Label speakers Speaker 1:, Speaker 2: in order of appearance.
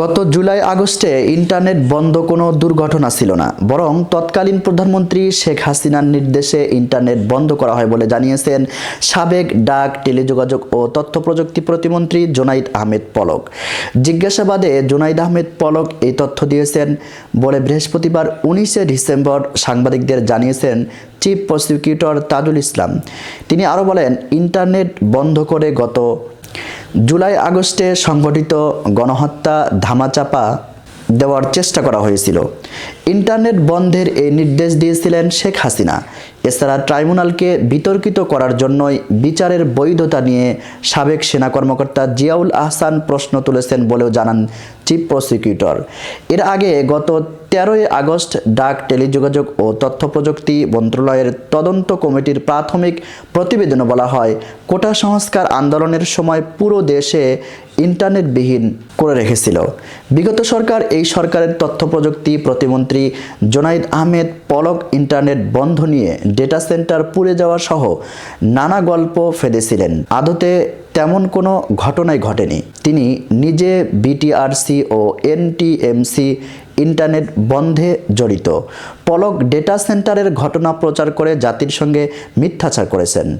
Speaker 1: গত জুলাই আগস্টে ইন্টারনেট বন্ধ কোনো দুর্ঘটনা ছিল না, বরং তৎকালীন প্রধানমন্ত্রী শেখ হাসিনার নির্দেশে ইন্টারনেট বন্ধ করা হয় বলে জানিয়েছেন সাবেক ডাক, টেলিযোগাযোগ ও তথ্য প্রযুক্তি প্রতিমন্ত্রী জোনাইদ আহমেদ পলক। জিজ্ঞাসাবাদে জোনাইদ আহমেদ পলক এই তথ্য দিয়েছেন বলে বৃহস্পতিবার উনিশে ডিসেম্বর সাংবাদিকদের জানিয়েছেন চিফ প্রসিকিউটর তাজুল ইসলাম। তিনি আরও বলেন, ইন্টারনেট বন্ধ করে গত জুলাই আগস্টে সংগঠিত গণহত্যা ধামাচাপা দেওয়ার চেষ্টা করা হয়েছিল। ইন্টারনেট বন্ধের এই নির্দেশ দিয়েছিলেন শেখ হাসিনা। এছাড়া ট্রাইব্যুনালকে বিতর্কিত করার জন্যই বিচারের বৈধতা নিয়ে সাবেক সেনা কর্মকর্তা জিয়াউল আহসান প্রশ্ন তুলেছেন বলেও জানান চিফ প্রসিকিউটর। এর আগে গত তেরোই আগস্ট ডাক, টেলিযোগাযোগ ও তথ্য প্রযুক্তি মন্ত্রণালয়ের তদন্ত কমিটির প্রাথমিক প্রতিবেদনে বলা হয়, কোটা সংস্কার আন্দোলনের সময় পুরো দেশে ইন্টারনেটবিহীন করে রেখেছিল। বিগত সরকার এই সরকারের তথ্য প্রযুক্তি প্রতিমন্ত্রী জোনাইদ আহমেদ পলক ইন্টারনেট বন্ধ নিয়ে ডেটা সেন্টার পুড়ে যাওয়া সহ নানা গল্প ফেঁদেছিলেন আদতে তেমন কোনো ঘটনাই ঘটেনি। তিনি নিজে বিটিআরসি ও এনটিএমসি ইন্টারনেট বন্ধে জড়িত। পলক ডেটা সেন্টারের ঘটনা প্রচার করে জাতির সঙ্গে মিথ্যাচার করেছেন।